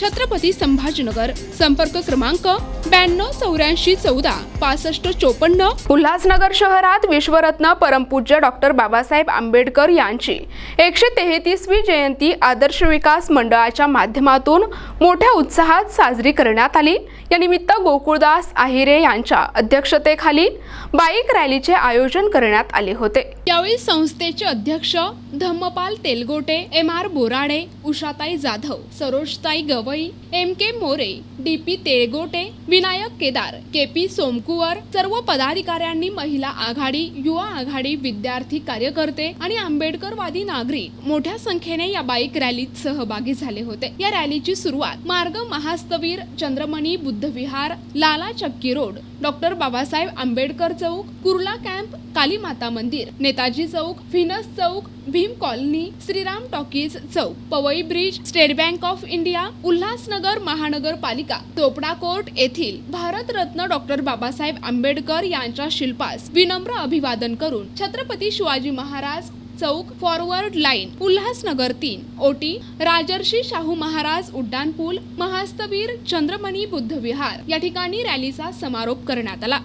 छत्रपती संभाजीनगर. संपर्क क्रमांक ब्याण्णव चौऱ्याऐंशी चौदा पासष्ट चोपन्न. उल्हासनगर शहरात विश्वरत्न परमपूज्य डॉक्टर बाबासाहेब आंबेडकर यांची एकशे तेहतीसवी जयंती आदर्श विकास मंडळाच्या माध्यमातून मोठ्या उत्साहात साजरी करण्यात आली. या निमित्त गोकुळदास आहिरे यांच्या अध्यक्षतेखाली बाईक रॅलीचे आयोजन करण्यात आले होते. यावेळी संस्थेचे अध्यक्ष Dhammapal Telgote M R Borade Ushatai Jadhav Sarojtai Gawai M K More D P Telgote Vinayak Kedar K P Somkuwar सर्व पदाधिकाऱ्यांनी महिला आघाडी युवा आघाडी विद्यार्थी कार्यकर्ते आणि आंबेडकरवादी नागरिक मोठ्या संख्येने या बाईक रॅलीत सहभागी झाले होते. या रॅलीची सुरुवात मार्ग Mahasthavir Chandramani Buddhavihar Lala Chakki road doctor Babasaheb Ambedkar chowk Kurla camp Kalimata Mandir Netaji chowk फिनस chowk Bhim colony Shriram talkies chowk Powai bridge State Bank of India Ulhasnagar महानगरपालिका चोपडा कोर्ट येथील भारतरत्न डॉक्टर बाबासाहेब आंबेडकर यांच्या शिल्पास विनम्र अभिवादन करून छत्रपती शिवाजी महाराज चौक फॉरवर्ड लाईन उल्हासनगर तीन OT Rajarshi Shahu Maharaj उड्डाणपूल महास्तवीर चंद्रमणी बुद्ध विहार या ठिकाणी रॅलीचा समारोप करण्यात आला.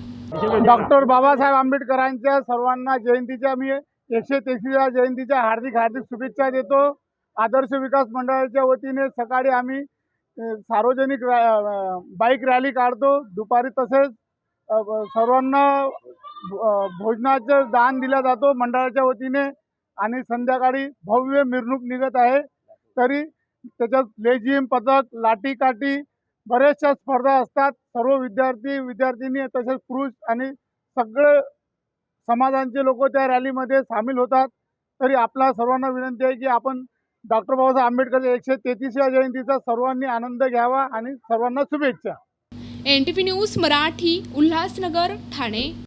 डॉक्टर बाबासाहेब आंबेडकरांच्या सर्वांना जयंतीच्या मी एकशे तेवीसव्या जयंतीच्या हार्दिक हार्दिक शुभेच्छा देतो. आदर्श विकास मंडळाच्या वतीने सकाळी आम्ही सार्वजनिक रॅ- बाईक रॅली काढतो. दुपारी तसेच सर्वांना भोजनाचं दान दिला जातो मंडळाच्या वतीने. आणि संध्याकाळी भव्य मिरवणूक निघत आहे. तरी त्याच्यात लेझिम पदक लाठी काठी बऱ्याचशा स्पर्धा असतात. सर्व विद्यार्थी विद्यार्थिनी तसेच पुरुष आणि सगळे समाजांचे लोक त्या रॅलीमध्ये सामील होतात. तरी आपला सर्वांना विनंती आहे की आपण डॉक्टर बाबासाहेब आंबेडकर एकशे तेहतीसव्या जयंतीचा सर्वांनी आनंद घ्यावा आणि सर्वांना शुभेच्छा. N T news Marathi Ulhasnagar Thane.